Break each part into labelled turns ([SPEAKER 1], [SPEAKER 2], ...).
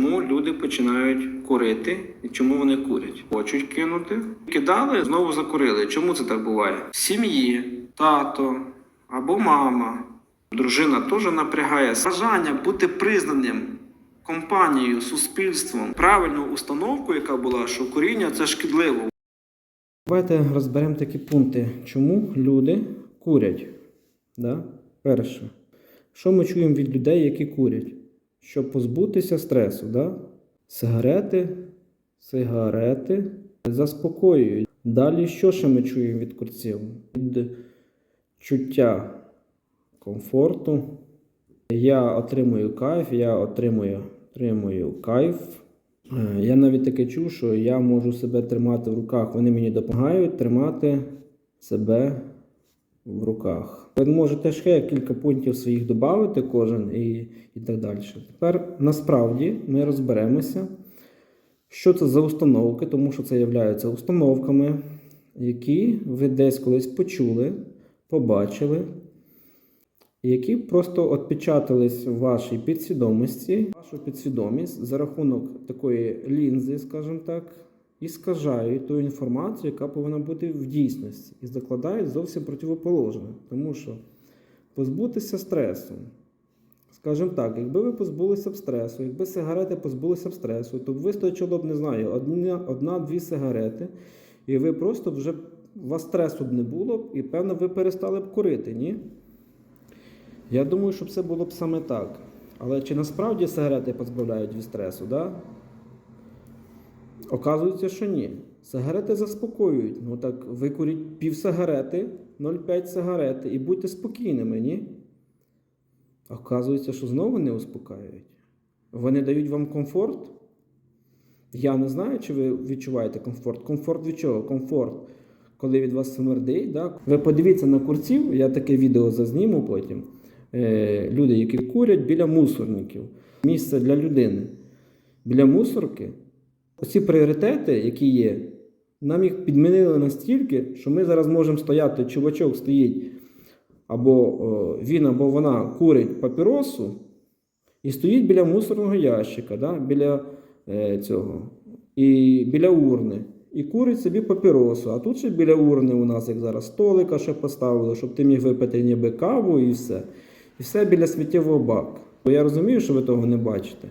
[SPEAKER 1] чому люди починають курити і чому вони курять. Хочуть кинути, кидали, знову закурили. Чому це так буває? В сім'ї, тато або мама, дружина теж напрягає бажання бути признаним компанією, суспільством, правильну установку, яка була, що куріння це шкідливо. Давайте розберемо такі пункти, чому люди курять. Да? Перше. Що ми чуємо від людей, які курять? Щоб позбутися стресу, да? сигарети, сигарети заспокоюють. Далі що ще ми чуємо від курців? Від чуття комфорту. Я отримую кайф, я отримую, отримую кайф. Е, Я навіть таке чув, що я можу себе тримати в руках. Вони мені допомагають тримати себе в руках. Ви можете ще кілька пунктів своїх додати кожен і, і так далі. Тепер насправді ми розберемося, що це за установки, тому що це є установками, які ви десь колись почули, побачили, які просто відпечатались в вашій підсвідомості, вашу підсвідомість за рахунок такої лінзи, скажімо так, і скажають ту інформацію, яка повинна бути в дійсності, і закладають зовсім противоположне. Тому що позбутися стресу. Скажімо так, якби ви позбулися б стресу, якби сигарети позбулися б стресу, то вистачило б, не знаю, одна- одна-дві сигарети, і ви просто вже у вас стресу б не було, б, і певно ви перестали б курити, ні? Я думаю, що це було б саме так. Але чи насправді сигарети позбавляють від стресу, да? Оказується, що ні. Сигарети заспокоюють. Ну так викуріть пів сигарети, 0,5 сигарети і будьте спокійними, ні? Оказується, що знову не успокаюють. Вони дають вам комфорт. Я не знаю, чи ви відчуваєте комфорт. Комфорт від чого? Комфорт, коли від вас смердить. Да? Ви подивіться на курців, я таке відео зазніму потім. Е, люди, які курять біля мусорників. Місце для людини. Біля мусорки. Оці пріоритети, які є, нам їх підмінили настільки, що ми зараз можемо стояти, чувачок стоїть, або о, він, або вона курить папіросу і стоїть біля мусорного ящика, да, біля е, цього, і біля урни. І курить собі папіросу. А тут ще біля урни у нас, як зараз, столика ще поставили, щоб ти міг випити ніби каву і все. І все біля сміттєвого баку. Бо я розумію, що ви того не бачите.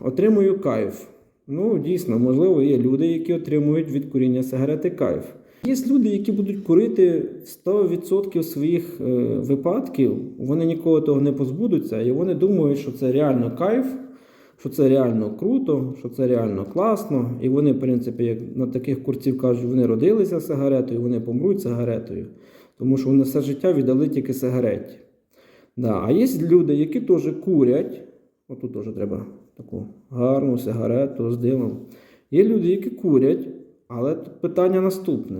[SPEAKER 1] Отримую кайф. Ну, дійсно, можливо, є люди, які отримують від куріння сигарети кайф. Є люди, які будуть курити 100% своїх е, випадків, вони ніколи того не позбудуться, і вони думають, що це реально кайф, що це реально круто, що це реально класно. І вони, в принципі, як на таких курців кажуть, вони родилися сигаретою, вони помруть сигаретою, тому що вони все життя віддали тільки сигареті. Да. А є люди, які теж курять. Отут теж треба таку гарну сигарету з димом. Є люди, які курять, але тут питання наступне.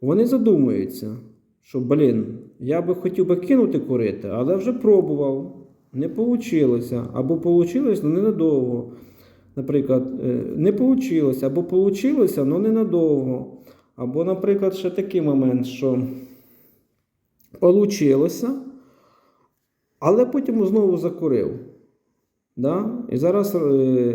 [SPEAKER 1] Вони задумуються, що, блін, я би хотів би кинути курити, але вже пробував, не вийшло. Або вийшло, але ненадовго. Наприклад, е, не вийшло, або вийшло, але ненадовго. Або, наприклад, ще такий момент, що вийшло, але потім знову закурив. Да? І зараз е,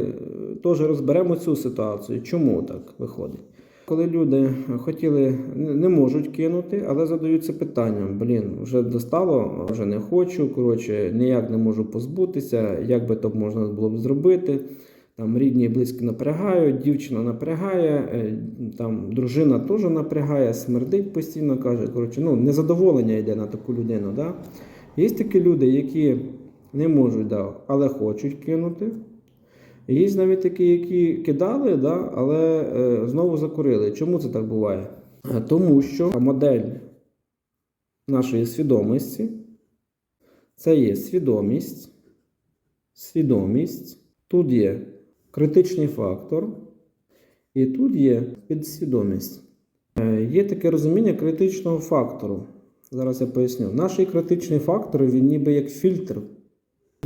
[SPEAKER 1] теж розберемо цю ситуацію. Чому так виходить? Коли люди хотіли, не можуть кинути, але задаються питанням: блін, вже достало, вже не хочу. Коротше, ніяк не можу позбутися, як би то можна було б зробити. Там рідні і близькі напрягають, дівчина напрягає, е, там дружина теж напрягає, смердить постійно, каже. Коротше, ну, незадоволення йде на таку людину. Да? Є такі люди, які не можуть, да, але хочуть кинути. Є навіть такі, які кидали, да, але е, знову закурили. Чому це так буває? Е, Тому що модель нашої свідомості це є свідомість, свідомість, тут є критичний фактор, і тут є підсвідомість. Е, Є таке розуміння критичного фактору. Зараз я поясню. Наш критичний фактор він ніби як фільтр.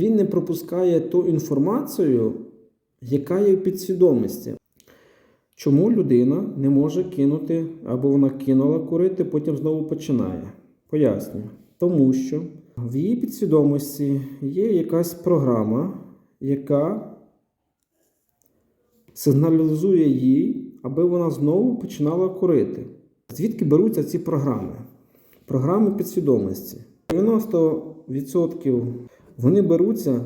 [SPEAKER 1] Він не пропускає ту інформацію, яка є в підсвідомості. Чому людина не може кинути, або вона кинула курити, потім знову починає? Пояснюю. Тому що в її підсвідомості є якась програма, яка
[SPEAKER 2] сигналізує їй, аби вона знову починала курити. Звідки беруться ці програми? Програми підсвідомості. 90% вони беруться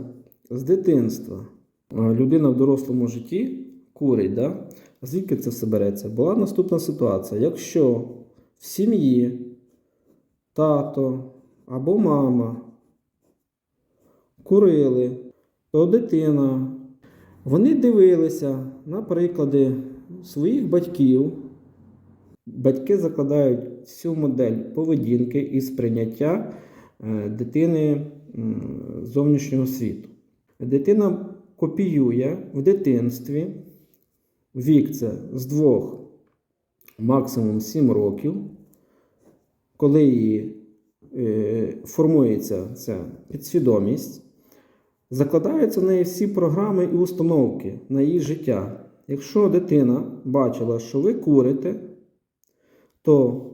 [SPEAKER 2] з дитинства. Людина в дорослому житті курить. Да? Звідки це все береться? Була наступна ситуація. Якщо в сім'ї тато або мама курили, то дитина, вони дивилися на приклади своїх батьків. Батьки закладають всю модель поведінки і сприйняття е, дитини зовнішнього світу. Дитина копіює в дитинстві вік це з двох, максимум 7 років, коли її е, формується ця підсвідомість, закладаються в неї всі програми і установки на її життя. Якщо дитина бачила, що ви курите, то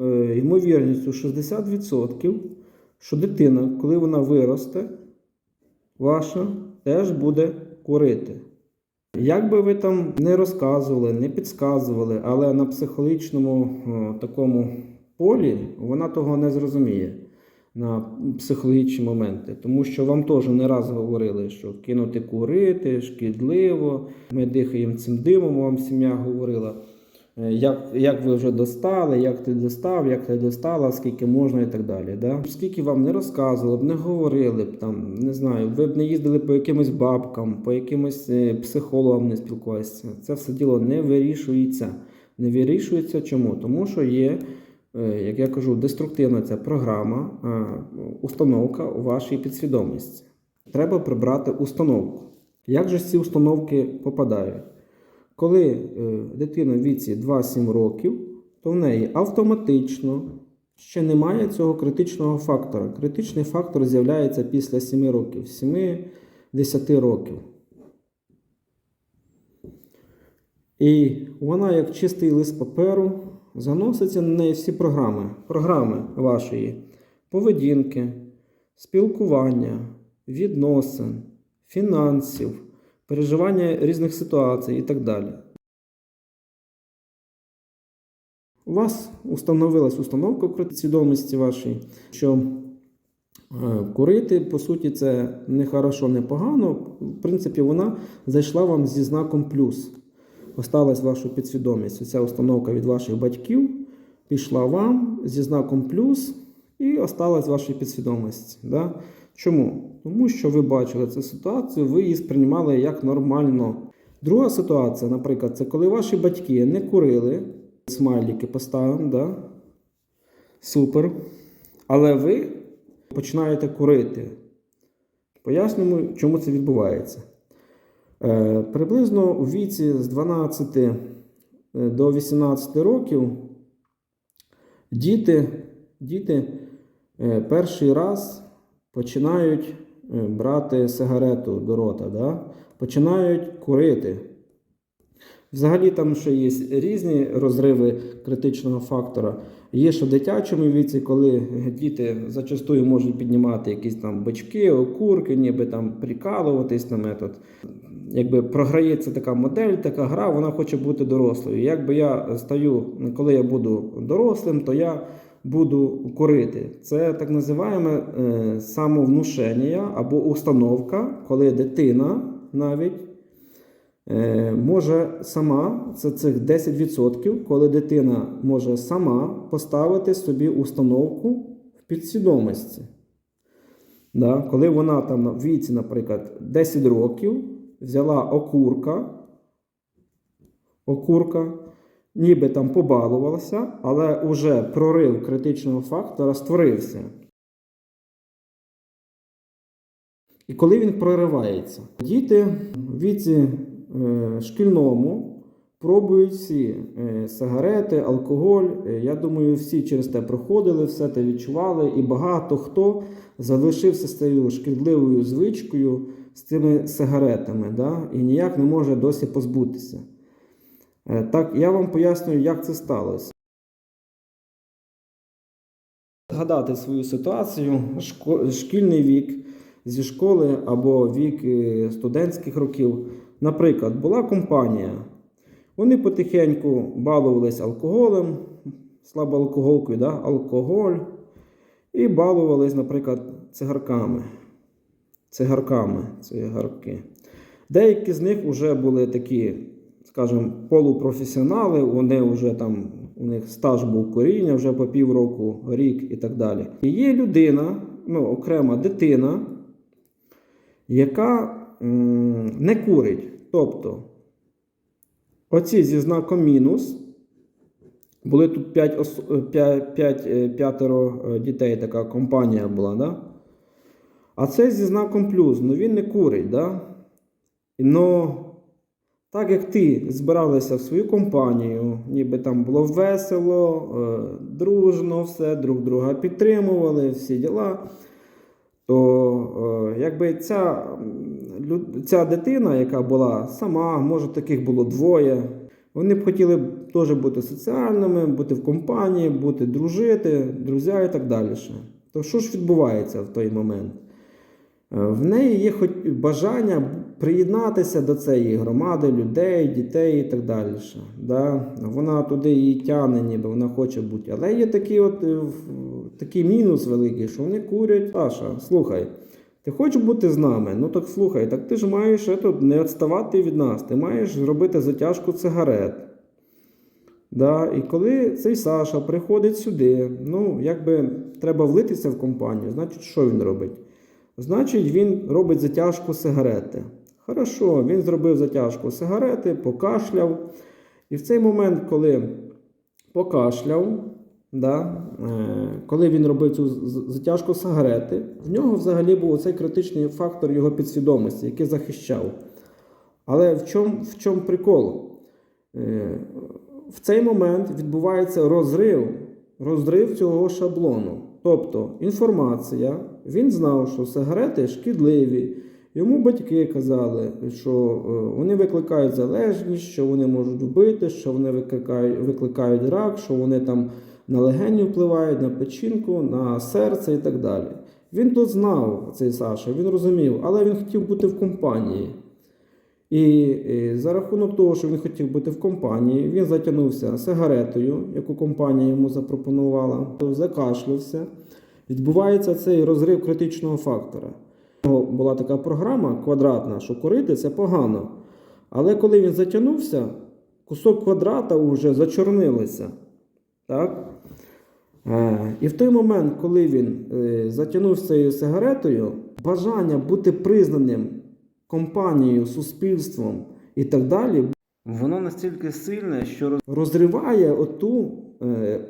[SPEAKER 2] е, ймовірністю 60%, що дитина, коли вона виросте, ваша теж буде курити. Як би ви там не розказували, не підказували, але на психологічному е, такому полі вона того не зрозуміє на психологічні моменти. Тому що вам теж не раз говорили, що кинути курити шкідливо, ми дихаємо цим димом, вам сім'я говорила. Е, Як, як ви вже достали, як ти достав, як ти достала, скільки можна і так далі. Да? Скільки вам не розказували б, не говорили б там, не знаю, ви б не їздили по якимось бабкам, по якимось е, психологам не спілкувалися. Це все діло не вирішується. Не вирішується чому? Тому що є, е, як я кажу, деструктивна ця програма, установка у вашій підсвідомості. Треба прибрати установку. Як же ці установки попадають? Коли е, дитина в віці 2-7 років, то в неї автоматично ще немає цього критичного фактора. Критичний фактор з'являється після 7 років, 7-10 років. І вона, як чистий лист паперу, заноситься на неї всі програми. Програми вашої поведінки, спілкування, відносин, фінансів, переживання різних ситуацій і так далі. У вас установилась установка в свідомості вашій, що е, курити, по суті, це не хорошо, не погано. В принципі, вона зайшла вам зі знаком плюс. Осталась вашу підсвідомість. Ця установка від ваших батьків пішла вам зі знаком плюс і осталась в вашій підсвідомості. Да? Чому? Тому що ви бачили цю ситуацію, ви її сприймали як нормально. Друга ситуація, наприклад, це коли ваші батьки не курили, смайлики поставимо, да? супер. Але ви починаєте курити. Пояснюємо, чому це відбувається. Е, приблизно у віці з 12 е, до 18 років діти, діти е, перший раз починають брати сигарету до рота, да? починають курити. Взагалі там ще є різні розриви критичного фактора. Є ще в дитячому віці, коли діти зачастую можуть піднімати якісь там бачки, окурки, ніби там прикалуватись на метод. Якби програється така модель, така гра, вона хоче бути дорослою. Якби я стаю, коли я буду дорослим, то я буду курити. Це так називаємо е, самовнушення або установка, коли дитина навіть е, може сама, це цих 10%, коли дитина може сама поставити собі установку в підсвідомості. Да? Коли вона там в віці, наприклад, 10 років взяла окурка, окурка, ніби там побалувалася, але вже прорив критичного фактора створився. І коли він проривається, діти в віці е, шкільному пробують всі е, сигарети, алкоголь. Е, Я думаю, всі через те проходили, все те відчували, і багато хто залишився з цією шкідливою звичкою з цими сигаретами, да? і ніяк не може досі позбутися. Е, Так, я вам пояснюю, як це сталося. Згадати свою ситуацію, шкільний вік зі школи або вік е, студентських років. Наприклад, була компанія. Вони потихеньку балувались алкоголем, слабоалкоголкою, да? алкоголь, і балувались, наприклад, цигарками. Цигарками, цигарки. Деякі з них вже були такі, скажімо, полупрофесіонали, вони вже там, у них стаж був коріння вже по півроку, рік і так далі. І є людина, ну, окрема дитина, яка м, не курить. Тобто, оці зі знаком мінус. Були тут 5, ос... 5, 5, п'ятеро е, дітей, така компанія була, да? А це зі знаком плюс, ну він не курить, да? Ну, так як ти збиралися в свою компанію, ніби там було весело, е, дружно, все, друг друга підтримували, всі діла, то е, якби ця, ця дитина, яка була сама, може таких було двоє, вони б хотіли теж бути соціальними, бути в компанії, бути дружити, друзі і так далі. То що ж відбувається в той момент? Е, В неї є хоч бажання приєднатися до цієї громади людей, дітей і так далі. Да? Вона туди її тягне, ніби вона хоче бути. Але є такий, от, е, такий мінус великий, що вони курять. Саша, слухай, ти хочеш бути з нами? Ну так слухай, так ти ж маєш ето, не відставати від нас, ти маєш зробити затяжку цигарет. Да, і коли цей Саша приходить сюди, ну, якби треба влитися в компанію, значить, що він робить? Значить, він робить затяжку сигарети. Хорошо, він зробив затяжку сигарети, покашляв. І в цей момент, коли покашляв, да, е, коли він робив цю затяжку сигарети, в нього взагалі був цей критичний фактор його підсвідомості, який захищав. Але в чому в чому прикол? Е, В цей момент відбувається розрив, розрив цього шаблону. Тобто інформація, він знав, що сигарети шкідливі. Йому батьки казали, що е, вони викликають залежність, що вони можуть вбити, що вони викликають, викликають рак, що вони там на легені впливають, на печінку, на серце і так далі. Він то знав, цей Саша, він розумів, але він хотів бути в компанії. І, е, за рахунок того, що він хотів бути в компанії, він затягнувся сигаретою, яку компанія йому запропонувала, закашлявся. Відбувається цей розрив критичного фактора. У нього була така програма квадратна, що курити це погано. Але коли він затягнувся, кусок квадрата вже зачорнилося. Так? Е, І в той момент, коли він е, затягнувся цією сигаретою, бажання бути признаним компанією, суспільством і так далі, воно настільки сильне, що розриває оту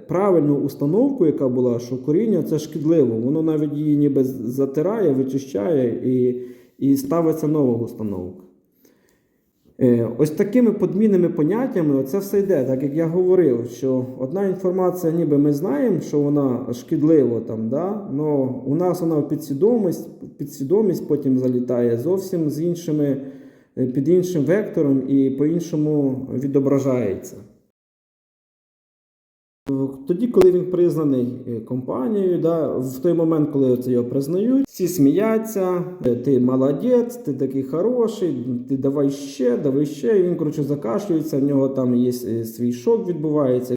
[SPEAKER 2] правильну установку, яка була, що коріння це шкідливо. Воно навіть її ніби затирає, вичищає і, і ставиться нова установка. Е, Ось такими подмінними поняттями оце все йде, так як я говорив, що одна інформація, ніби ми знаємо, що вона шкідлива там, да? но у нас вона в підсвідомість, підсвідомість потім залітає зовсім з іншими, е, під іншим вектором і по-іншому відображається. Тоді, коли він признаний е, компанією, да, в той момент, коли це його признають, всі сміються, е, ти молодець, ти такий хороший, ти давай ще, давай ще. І він, коротше, закашлюється, в нього там є е, свій шок відбувається.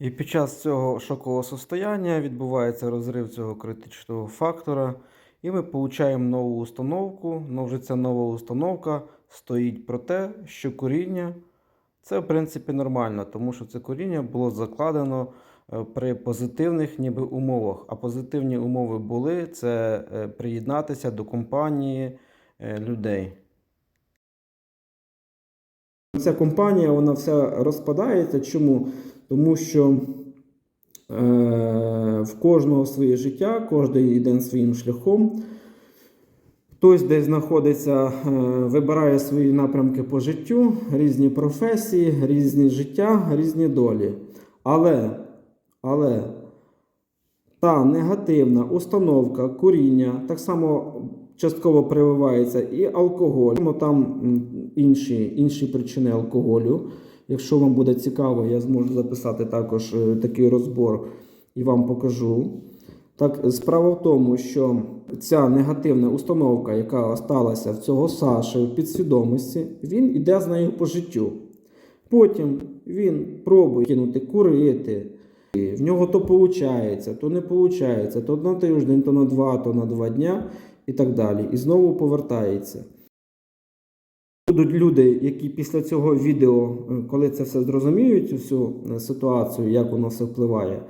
[SPEAKER 2] І під час цього шокового состояння відбувається розрив цього критичного фактора, і ми получаємо нову установку. Ну, вже ця нова установка стоїть про те, що коріння це в принципі нормально, тому що це коріння було закладено е, при позитивних ніби умовах. А позитивні умови були це е, приєднатися до компанії е, людей. Ця компанія вона вся розпадається. Чому? Тому що е, в кожного своє життя, кожен йде своїм шляхом. Хтось десь знаходиться, е, вибирає свої напрямки по життю, різні професії, різні життя, різні долі. Але, але та негативна установка куріння так само частково прививається і алкоголь. Там інші, інші причини алкоголю. Якщо вам буде цікаво, я зможу записати також е, такий розбор і вам покажу. Так, справа в тому, що ця негативна установка, яка осталася в цього Саші в підсвідомості, він іде з нею по життю. Потім він пробує кинути курити. І в нього то виходить, то не виходить, то на тиждень, то на два, то на два дня і так далі. І знову повертається. Будуть люди, які після цього відео, е, коли це все зрозуміють, всю е, ситуацію, як воно все впливає,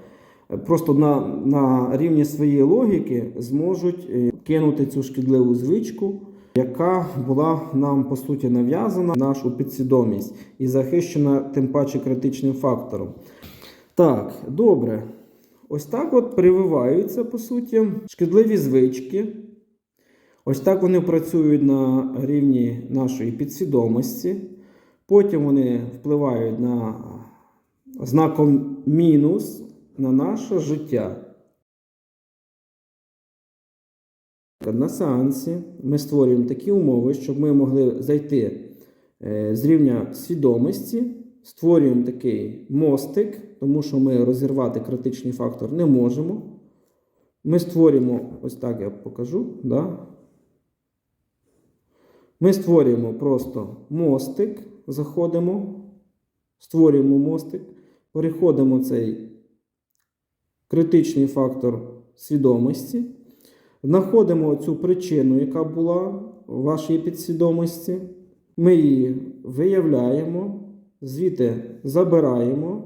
[SPEAKER 2] просто на, на рівні своєї логіки зможуть е, кинути цю шкідливу звичку, яка була нам по суті нав'язана нашу підсвідомість і захищена тим паче критичним фактором. Так, добре. Ось так от прививаються, по суті, шкідливі звички. Ось так вони працюють на рівні нашої підсвідомості. Потім вони впливають на знаком мінус на наше життя. На сеансі ми створюємо такі умови, щоб ми могли зайти е, з рівня свідомості, створюємо такий мостик, тому що ми розірвати критичний фактор не можемо. Ми створюємо, ось так я покажу. Да? Ми створюємо просто мостик, заходимо, створюємо мостик, переходимо цей критичний фактор свідомості, знаходимо цю причину, яка була в вашій підсвідомості. Ми її виявляємо, звідти забираємо,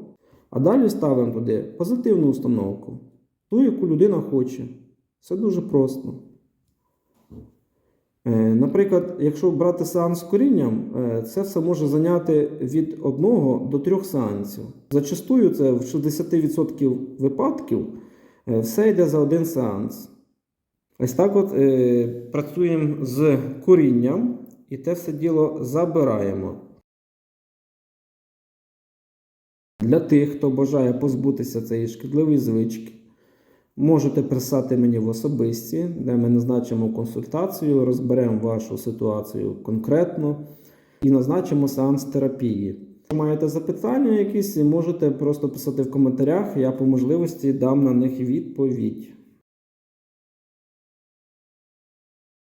[SPEAKER 2] а далі ставимо туди позитивну установку, ту, яку людина хоче. Все дуже просто. Е, Наприклад, якщо брати сеанс з корінням, е, це все може зайняти від 1 до 3 сеансів. Зачастую це в 60% випадків е, все йде за один сеанс. Ось так от працюємо з корінням і те все діло забираємо. Для тих, хто бажає позбутися цієї шкідливої звички, Можете писати мені в особисті, де ми назначимо консультацію, розберемо вашу ситуацію конкретно і назначимо сеанс терапії. Якщо маєте запитання якісь, можете просто писати в коментарях, я по можливості дам на них відповідь.